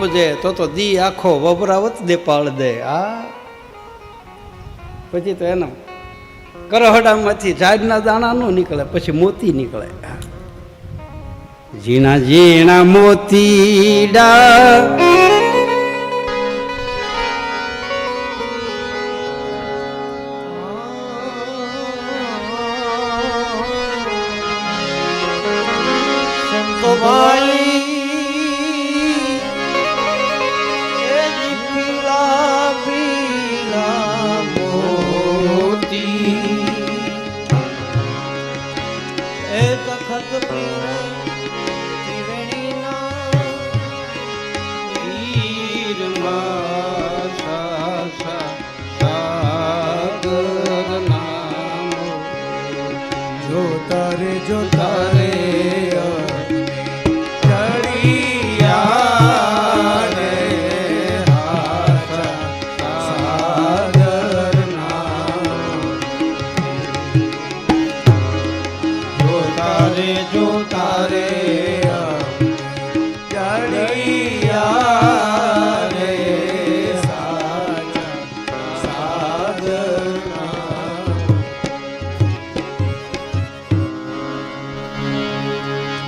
ઉપજે તો તો દી આખો વબરાવત દે પાળ દે. આ. પછી તો એનો કરહડામાંથી ઝાડના દાણા નું નીકળે, પછી મોતી નીકળે. ઝીણા ઝીણા મોતીડા સંતો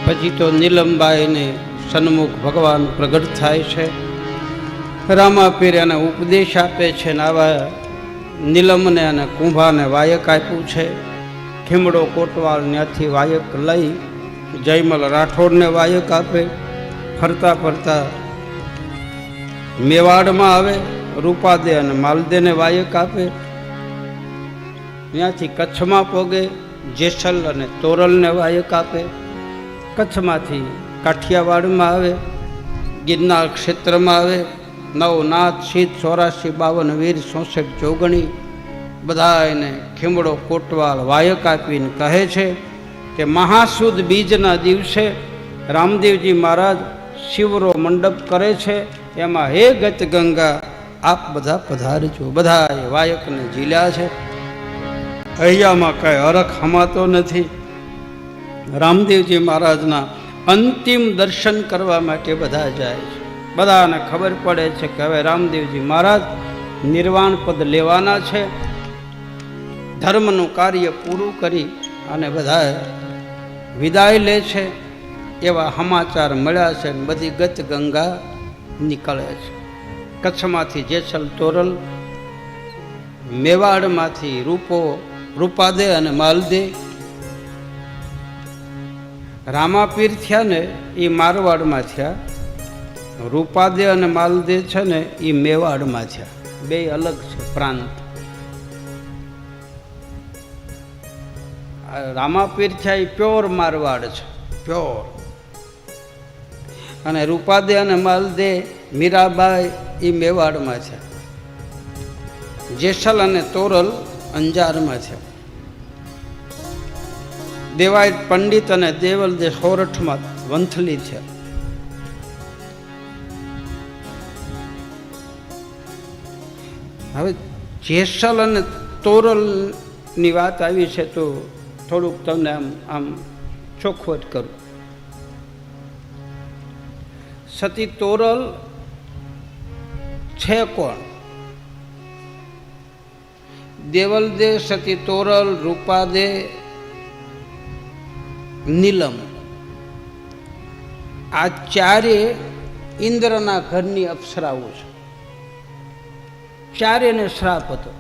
પછી તો નીલમબાઈને સન્મુખ ભગવાન પ્રગટ થાય છે. રામાપીર્યાને ઉપદેશ આપે છે ને આવા નીલમને અને કુંભાને વાયક આપ્યું છે. ખીમડો કોટવાલ ત્યાંથી વાયક લઈ જયમલ રાઠોડને વાયક આપે. ફરતા ફરતા મેવાડમાં આવે, રૂપાદે અને માલદેને વાયક આપે. ત્યાંથી કચ્છમાં પોગે, જેસલ અને તોરલને વાયક આપે. કચ્છમાંથી કાઠિયાવાડમાં આવે, ગિરનાર ક્ષેત્રમાં આવે, નવનાથ સીત ચોરાસી, બાવન, વીર ચોસઠ જોગણી બધા એને ખીમડો, કોટવાલ, વાયક આપીને કહે છે કે મહાસુદ બીજના દિવસે રામદેવજી મહારાજ શિવરો મંડપ કરે છે, એમાં હે ગત ગંગા, આપ બધા પધારજો. બધાએ વાયકને ઝીલ્યા છે. અહીંયામાં કાંઈ અરખ હમાતો નથી. રામદેવજી મહારાજના અંતિમ દર્શન કરવા માટે બધા જાય છે. બધાને ખબર પડે છે કે હવે રામદેવજી મહારાજ નિર્વાણ પદ લેવાના છે. ધર્મનું કાર્ય પૂરું કરી અને બધા વિદાય લે છે. એવા સમાચાર મળ્યા છે અને બધી ગત ગંગા નીકળે છે. કચ્છમાંથી જેસલ તોરલ, મેવાડમાંથી રૂપો, રૂપાદે અને માલદે રામાપીર થયા ને એ મારવાડમાં થયા. રૂપાદે અને માલદે છે ને એ મેવાડમાં થયા. બે અલગ છે પ્રાંત. રામાપીર થયા એ પ્યોર મારવાડ છે. પ્યોર. અને રૂપાદે અને માલદે મીરાબાઈ એ મેવાડમાં છે જેસલ અને તોરલ અંજારમાં છે દેવાયત પંડિત અને દેવલ દે સોરઠમાં વંથલી છે. હવે જેસલ અને તોરલની વાત આવી છે તો થોડુંક તમને આમ આમ ચોખવટ કરું. સતી તોરલ છે કોણ? દેવલદે સતી તોરલ રૂપાદે નીલમ. આ ચારે ઇન્દ્રના ઘરની અપ્સરાઓ છે. ચારેને શ્રાપ હતો.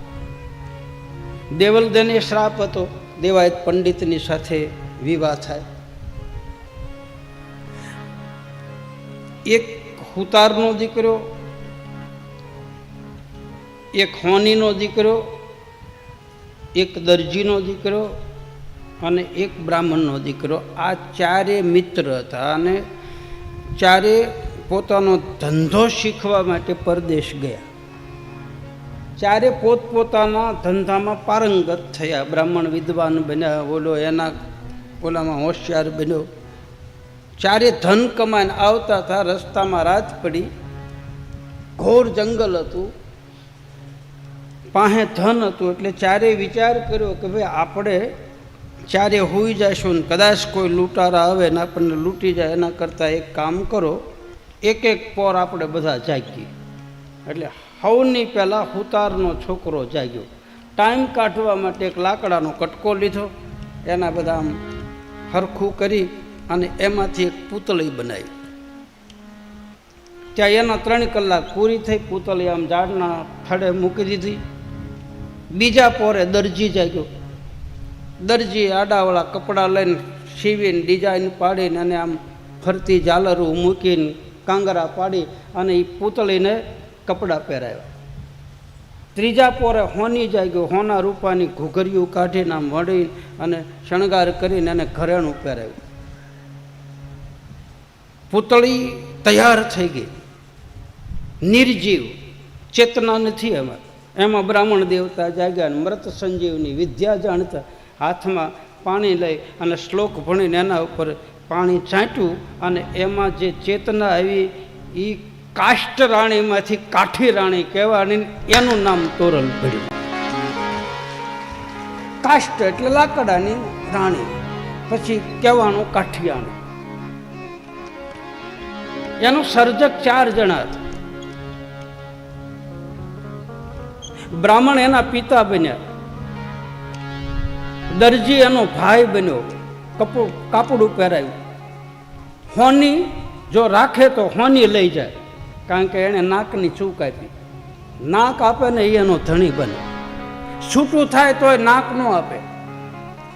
દેવલદને શ્રાપ હતો. દેવાયત પંડિતની સાથે વિવાહ થાય. એક હુતારનો દીકરો, એક હોનીનો દીકરો, એક દરજીનો દીકરો અને એક બ્રાહ્મણનો દીકરો, આ ચારે મિત્ર હતા અને ચારે પોતાનો ધંધો શીખવા માટે પરદેશ ગયા. ચારે પોતપોતાના ધંધામાં પારંગત થયા. બ્રાહ્મણ વિદ્વાન બન્યા, ઓલો એના ઓલામાં હોશિયાર બન્યો. ચારે ધન કમાઈને આવતા હતા, રસ્તામાં રાત પડી. ઘોર જંગલ હતું. પાસે ધન હતું, એટલે ચારે વિચાર કર્યો કે ભાઈ આપણે ચારે હોઈ જઈશું ને કદાચ કોઈ લૂંટારા આવે ને આપણને લૂંટી જાય, એના કરતાં એક કામ કરો, એક એક પોર આપણે બધા જાગીએ. એટલે હવની પહેલાં હુતારનો છોકરો જાગ્યો. ટાઈમ કાઢવા માટે એક લાકડાનો કટકો લીધો, એના બધા આમ હરખું કરી અને એમાંથી એક પૂતળી બનાવી. ત્યાં એના ત્રણ કલાક પૂરી થઈ, પૂતળી આમ ઝાડના થડે મૂકી દીધી. બીજા પોરે દરજી જાગ્યો. દરજી આડાવાળા કપડાં લઈને સીવીને ડિઝાઇન પાડીને અને આમ ફરતી ઝાલરું મૂકીને કાંગરા પાડી અને એ પૂતળીને કપડાં પહેરાવ્યા. ત્રીજા પોરે હોની જાગ્યો, હોના રૂપાની ઘૂઘરિયું કાઢીને આમ વળી અને શણગાર કરીને એને ઘરેણું પહેરાવ્યું. પૂતળી તૈયાર થઈ ગઈ. નિર્જીવ, ચેતના નથી એમાં. એમાં બ્રાહ્મણ દેવતા જાગ્યા અને મૃત સંજીવની વિદ્યા જાણતા હાથમાં પાણી લઈ અને શ્લોક ભણીને એના ઉપર પાણી છાંટ્યું અને એમાં જે ચેતના આવી એ કાષ્ટ રાણીમાંથી કાઠી રાણી કહેવાની એનું નામ તોરણ પડ્યું કાષ્ટ એટલે લાકડાની રાણી, પછી કહેવાનું કાઠિયાણી. એનું સર્જક ચાર જણા બ્રાહ્મણ એના પિતા બન્યા. દરજી એનો ભાઈ બન્યો, કપડું, કાપડું પહેરાયું. હોની જો રાખે તો હોની લઈ જાય, કારણ કે એણે નાકની ચૂક આપી. નાક આપે ને એ એનો ધણી બને. છૂટું થાય તોય નાક ન આપે.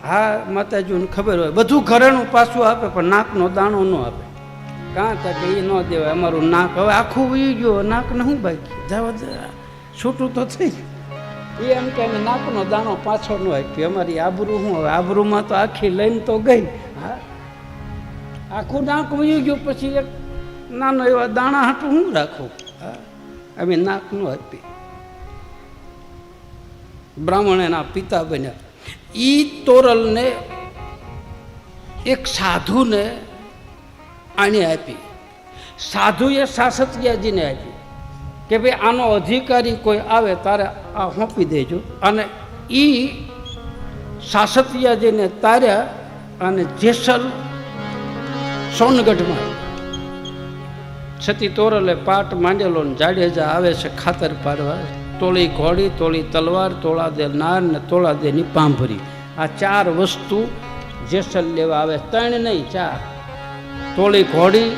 હા માતાજીને ખબર હોય, બધું ઘરેણું પાછું આપે, પણ નાકનો દાણો ન આપે. કાં તો કે એ ન દેવાય, અમારું નાક. હવે આખું વી ગયો નાકને શું બાકી? જવા. છૂટું તો થઈ ગયું. એ એમ કે એને નાકનો દાણો પાછો ન આપ્યો. અમારી આબરૂ હું હવે, આબરૂમાં તો આખી લઈને તો ગઈ. હા. આખું નાક વયું ગયું, પછી એક નાનો એવા દાણા હાટું હું રાખું? હા. અમે નાક ન આપી બ્રાહ્મણ એના પિતા બન્યા. ઈ તોરલને એક સાધુને આણી આપી. સાધુએ સાસત્યાજીને આપી. કે ભાઈ આનો અધિકારી કોઈ આવે તારે આ સોંપી દેજો. અને એ સાસતિયાજીને તાર્યા અને જેસલ સોનગઢમાં છતી તોરલે પાટ માંડેલો ને જાડેજા આવે છે ખાતર પાડવા. તોળી ઘોડી, તોળી તલવાર, તોળા દે નાર ને તોળા દેની પાંભરી આ ચાર વસ્તુ જેસલ લેવા આવે. ત્રણ નહીં ચાર. તોળી ઘોડી,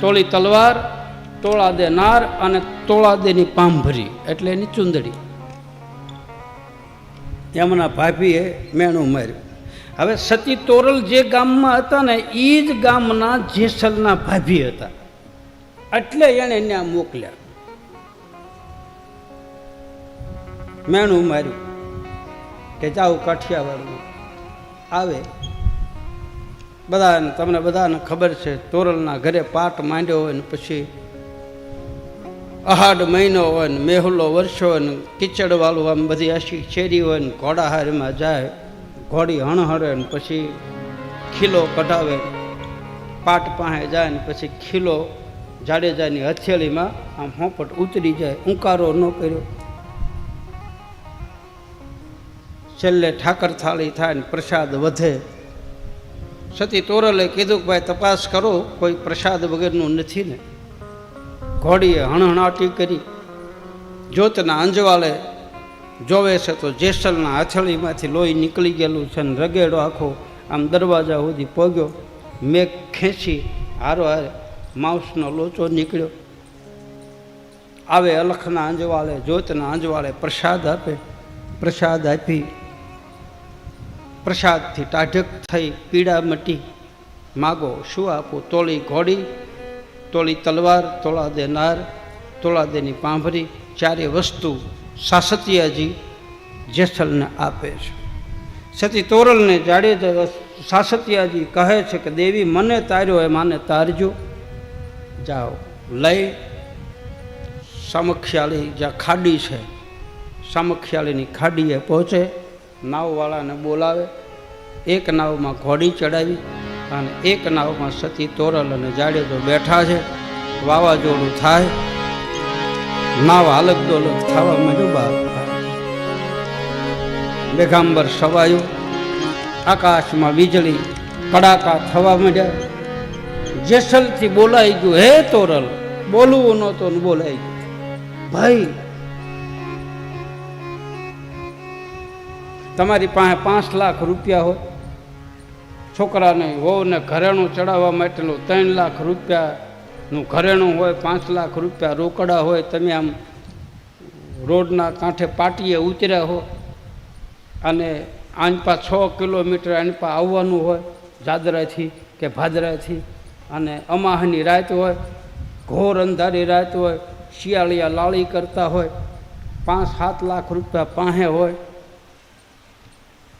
તોળી તલવાર તોળા દે નાર અને તોળા દેની પાંભરી એટલે એની ચુંદડી. એમના ભાભીએ મેણું માર્યું. હવે સતી તોરલ જે ગામમાં હતા ને એ જ ગામના જેસલના ભાભી હતા. એટલે એણે ત્યાં મોકલ્યા. મેણું માર્યું કે જાઓ કાઠિયાવાડમાં. આવે. બધાને, તમને બધાને ખબર છે, તોરલના ઘરે પાટ માંડ્યો હોય ને પછી અહાડ મહિનો હોય ને મેહુલો વર્ષો ને કિચડવાળું આમ બધી આશી શેરી હોય ને ઘોડાહારીમાં જાય, ઘોડી હણહરે ને પછી ખીલો કઢાવે, પાટ પાસે જાય ને પછી ખીલો જાડેજાની હથેળીમાં આમ હોંપટ ઉતરી જાય ઉંકારો ન કર્યો. છેલ્લે ઠાકર થાળી થાય ને પ્રસાદ વધે. સતી તોરલે કીધું કે ભાઈ તપાસ કરો, કોઈ પ્રસાદ વગરનું નથી ને. ઘોડીએ હણહણાટી કરી. જોતના અંજવાળે જોવે છે તો જેસલના હથેળીમાંથી લોહી નીકળી ગયેલું છે ને રગેડો આખો આમ દરવાજા સુધી પગ્યો. મેઘ ખેંચી હારો હારે માઉસનો લોચો નીકળ્યો. આવે અલખના અંજવાળે જોતના અંજવાળે પ્રસાદ આપે. પ્રસાદ આપી. પ્રસાદથી ટાઢક થઈ પીડા મટી. માગો, શું આપું? તોળી ઘોડી તોળી તલવાર, તોળા દે નાર, તોળા દેની પાંભરી, ચારે વસ્તુ સાસતિયાજી જેસલને આપે છે. સતી તોરલને જાડેજા સાસતિયાજી કહે છે કે, દેવી, મને તાર્યો એ માને તારજો. જાઓ, લઈ. સામખ્યાળી જ્યાં ખાડી છે, સામખ્યાળીની ખાડીએ પહોંચે. નાવવાળાને બોલાવે. એક નાવમાં ઘોડી ચડાવી. અને એક નાવમાં સતી તોરલ અને જાડેજો બેઠા છે. વાવાઝોડું થાય. નાવ હાલક દોલક થવા માંડ્યું બહાર મેઘાંબર સવાયું આકાશમાં વીજળી કડાકા થવા માંડ્યા. જેસલથી બોલાઈ ગયું, હે તોરલ, બોલવું નહોતું બોલાઈ ગયું. ભાઈ, તમારી પાસે પાંચ લાખ રૂપિયા હોય છોકરાને વહુને ઘરેણું ચડાવવા માટેનું ત્રણ લાખ રૂપિયાનું ઘરેણું હોય, પાંચ લાખ રૂપિયા રોકડા હોય, તમે આમ રોડના કાંઠે પાટીએ ઉતર્યા હો. અને આનપા છ કિલોમીટર આનપા આવવાનું હોય, જાદરાથી કે ભાદરાથી. અને અમાહની રાત હોય, ઘોર અંધારી રાત હોય, શિયાળિયા લાળી કરતા હોય, પાંચ, સાત લાખ રૂપિયા પાસે હોય.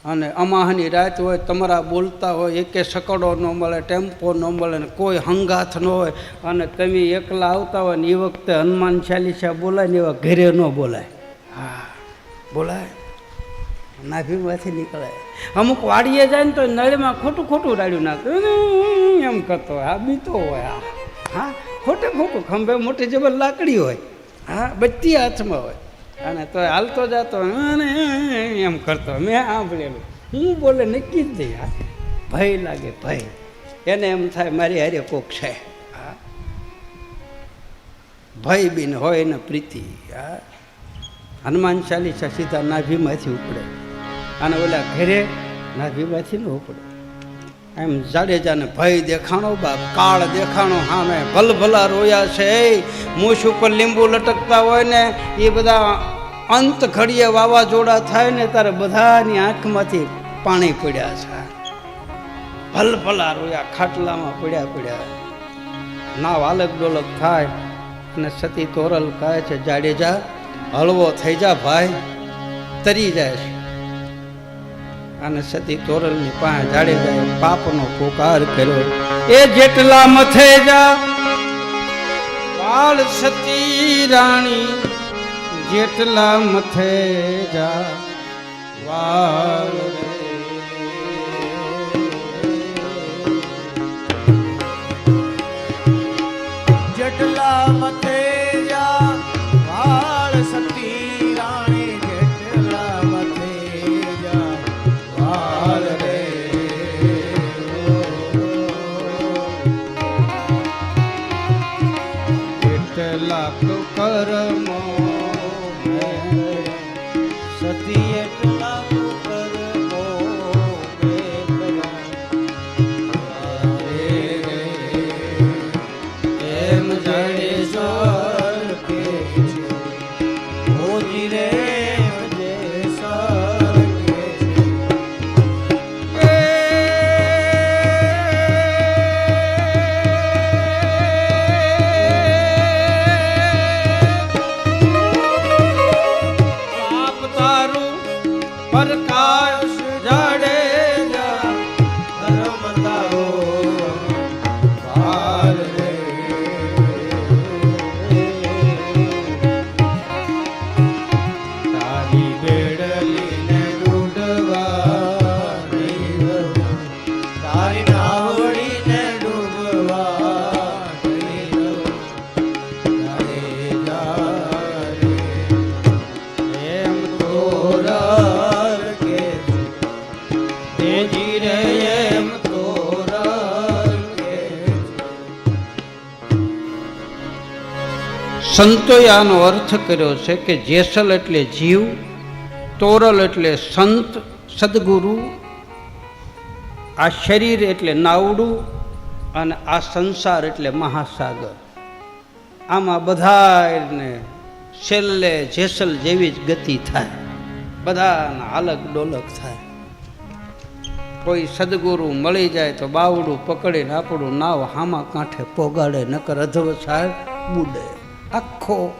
અને અમાહની રાત હોય તમારા બોલતા હોય એકે સકડો ન મળે ટેમ્પો ન મળે ને કોઈ હંગાથ ન હોય. અને તમે એકલા આવતા હોય ને એ વખતે હનુમાન ચાલીસા બોલાય ને એવા ઘરે ન બોલાય. હા બોલાય. નાભીમાંથી નીકળે. અમુક વાડીએ જાય ને તો નળીમાં ખોટું ખોટું રાડ્યું નાખતું એમ કરતો હોય. આ બીતો હોય આ. હા. ખોટે ખોટું. ખંભે મોટી જબર લાકડી હોય. હા. બધી હાથમાં હોય. અને તો હાલતો જતો એમ કરતો મેં સાંભળેલું. હું બોલે, નક્કી જ નહીં ભય લાગે, ભય. એને એમ થાય, મારી હારે કોક છે. હા. ભય બિન હોય ને પ્રીતિ, હા. હનુમાન ચાલીસા સીધા નાભીમાંથી ઉપડે. અને ઓલા ઘેરે નાભીમાંથી ન ઉપડે. એમ જાડેજાને ભય દેખાણો, બાપ કાળ દેખાણો સામે ભલભલા રોયા છે. મૂછ ઉપર લીંબુ લટકતા હોય ને, એ બધા અંત ઘડીએ વાવાઝોડા થાય ને, ત્યારે બધાની આંખમાંથી પાણી પડ્યા છે. ભલભલા રોયા, ખાટલામાં પડ્યા પડ્યા. નાવ આલક ડોલક થાય અને સતી તોરલ કહે છે, જાડેજા, હળવો થઈ જા ભાઈ, તરી જાય છે. અને સતી તોરલની પાસે જાડે જાય પાપનો પોકાર કર્યો. એ જેટલા મથે જા, બાળ સતી રાણી, જેટલા મથે જા વાળ સતી સંતોએ આનો અર્થ કર્યો છે કે જેસલ એટલે જીવ, તોરલ એટલે સંત, સદગુરુ, આ શરીર એટલે નાવડું અને આ સંસાર એટલે મહાસાગર. આમાં બધાને છેલ્લે જેસલ જેવી જ ગતિ થાય. બધાના અલગ ડોલક થાય. કોઈ સદગુરુ મળી જાય તો બાવડું પકડીને આપણું નાવ હામા કાંઠે પોગાડે, નકર અધવસાય બુડે. આખો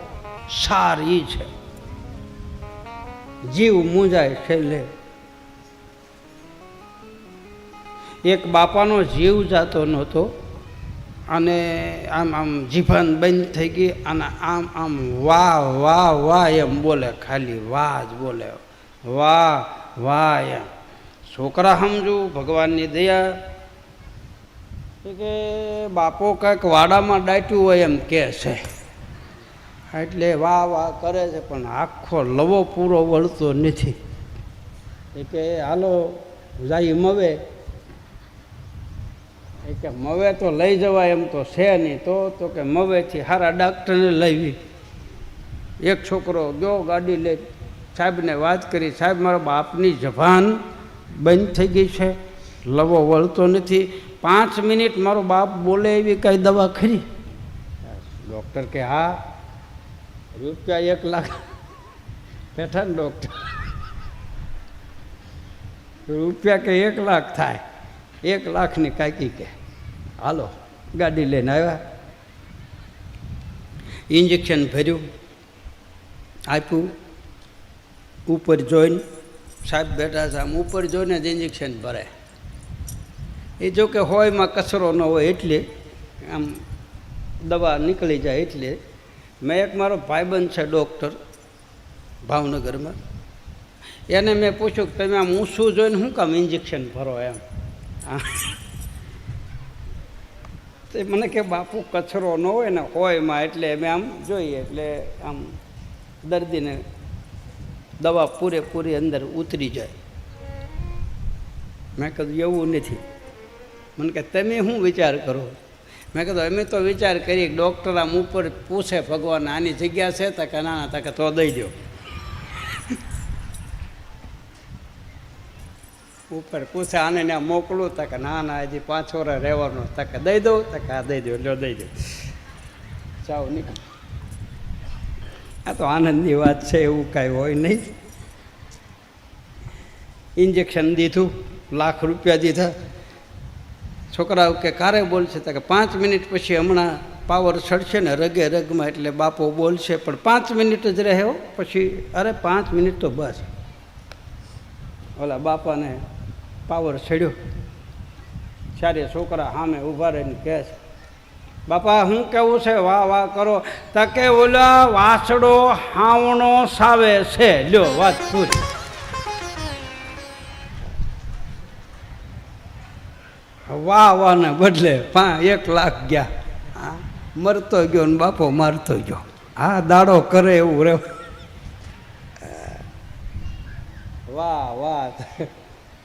સાર ઈ છે. જીવ મૂંઝાય છેલ્લે. એક બાપાનો જીવ જાતો નહોતો. અને આમ આમ જીભન બંધ થઈ ગઈ અને આમ આમ વાહ વાહ વાહ એમ બોલે, ખાલી વાહ જ બોલે. વાહ વાહ એમ. છોકરા સમજુ, ભગવાનની દયા. એ કે બાપો કંઈક વાડામાં ડાટ્યું હોય એમ કહે છે. એટલે વાહ વાહ કરે છે, પણ આખો લવો પૂરો વળતો નથી. એ કે, હાલો, જાય મવે. એ કે, મવે તો લઈ જવાય, એમ તો છે નહીં. તો તો કે, મવેથી સારા ડાક્ટરને લઈવી એક છોકરો ગયો, ગાડી લઈ. સાહેબને વાત કરી, સાહેબ, મારા બાપની જભાન બંધ થઈ ગઈ છે, લવો વળતો નથી. પાંચ મિનિટ મારો બાપ બોલે એવી કઈ દવા ખરી? ડૉક્ટર કે, હા રૂપિયા એક લાખ. બેઠા ને ડૉક્ટર રૂપિયા કે એક લાખ થાય. એક લાખની કાંકી કે, હાલો, ગાડી લઈને આવ્યા. ઇન્જેક્શન ભર્યું. આપ્યું. ઉપર જોઈને, સાહેબ બેઠા છે, આમ ઉપર જોઈને જ ઇન્જેક્શન ભરે એ જો કે હોયમાં કચરો ન હોય એટલે આમ દવા નીકળી જાય એટલે મેં એક મારો ભાઈબંધ છે ડૉક્ટર, ભાવનગરમાં. એને મેં પૂછ્યું કે તમે આમ ઊંચું જોઈને શું કામ ઇન્જેક્શન ભરો એમ. તો મને કે બાપુ કચરો ન હોય ને હોયમાં એટલે અમે આમ જોઈએ, એટલે આમ દર્દીને દવા પૂરેપૂરી અંદર ઉતરી જાય. મેં કીધું, એવું નથી. મને કે, તમે શું વિચાર કરો? મેં કીધું, અમે તો વિચાર કરીએ ડૉક્ટર આમ ઉપર પૂછે ભગવાન આની જગ્યા છે તો કે ના ના તો દઈ દો. ઉપર પૂછે આને ને મોકલું, તો કે ના ના હજી પાંચ વર્ષ રહેવાનું, તો કે દઈ દઉં, તો કે આ દઈ દો લો દઈ દો ચાવ નીકળ. આ તો આનંદની વાત છે, એવું કાંઈ હોય નહીં. ઇન્જેક્શન દીધું, લાખ રૂપિયા દીધા. છોકરાઓ કે કારે બોલશે? તો કે પાંચ મિનિટ પછી હમણાં પાવર ચડશે ને રગે રગમાં એટલે બાપો બોલશે. પણ પાંચ મિનિટ જ રહે પછી અરે પાંચ મિનિટ તો બસ. ઓલા બાપાને પાવર ચડ્યો ચારે છોકરા સામે ઊભા રહીને કહે છે, બાપા, હું કેવું છે? વાહ વાહ, કરો. તકે ઓલા વાસડો હાવણો સાવે છે. લ્યો, વાત પૂરી. વાહ વાહ ને બદલે પા એક લાખ ગયા. હા, મરતો ગયો ને બાપો મારતો ગયો. આ દાડો કરે એવું રે વાહ વાહ.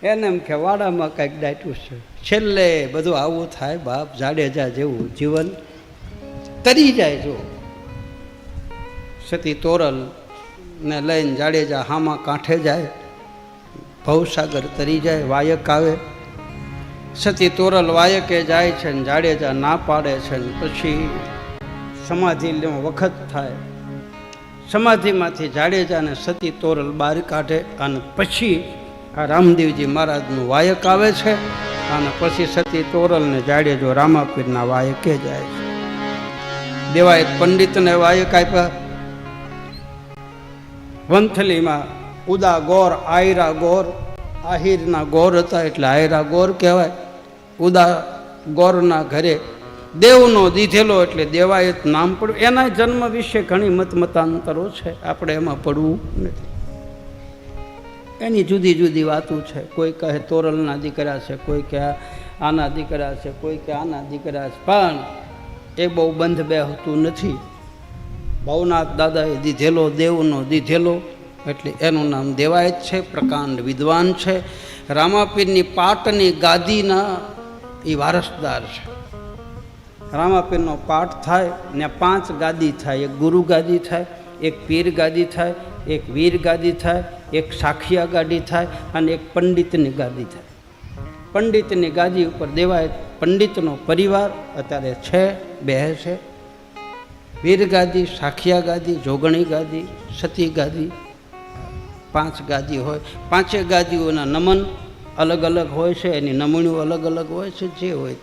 એને એમ કે વાડામાં કંઈક ડાટ્યું છે. છેલ્લે બધું આવું થાય, બાપ જાડેજા જેવું જીવન. તરી જાય જો. સતી તોરલ ને લઈને જાડેજા હામાં કાંઠે જાય. ભવસાગર તરી જાય, વાયક આવે. સતી તોરલ વાયકે જાય છે ને જાડેજા ના પાડે છે ને પછી સમાધિનો વખત થાય. સમાધિમાંથી જાડેજાને સતી તોરલ બહાર કાઢે અને પછી આ રામદેવજી મહારાજનું વાયક આવે છે અને પછી સતી તોરલને જાડેજો રામાપીરના વાયકે જાય છે. દેવાય પંડિતને વાયક આપ્યા. વંથલીમાં ઉદા ગોર, આયરા ગોર, આહિરના ગોર હતા એટલે આયરા ગોર કહેવાય. ઉદા ગોરના ઘરે દેવનો દીધેલો એટલે દેવાયત નામ પડ્યું. એના જન્મ વિશે ઘણી મતમતાંતરો છે. આપણે એમાં પડવું નથી. એની જુદી જુદી વાતો છે. કોઈ કહે તોરલના દીકરા છે, કોઈ કહે આના દીકરા છે, કોઈ કે આના દીકરા છે. પણ એ બહુ બંધ બેહતું નથી. ભવનાથ દાદાએ દીધેલો, દેવનો દીધેલો, એટલે એનું નામ દેવાયત છે. પ્રકાંડ વિદ્વાન છે. રામાપીરની પાટની ગાદીના એ વારસદાર છે. રામાપીરનો પાઠ થાય ને પાંચ ગાદી થાય. એક ગુરુ ગાદી થાય, એક પીર ગાદી થાય, એક વીર ગાદી થાય, એક સાખિયા ગાદી થાય અને એક પંડિતની ગાદી થાય. પંડિતની ગાદી ઉપર દેવાય પંડિતનો પરિવાર અત્યારે છે, બે છે. વીર ગાદી, સાખિયા ગાદી, જોગણી ગાદી, સતી ગાદી, પાંચ ગાદી હોય. પાંચે ગાદીઓના નમન અલગ અલગ હોય છે એની નમણીઓ અલગ અલગ હોય છે જે હોય.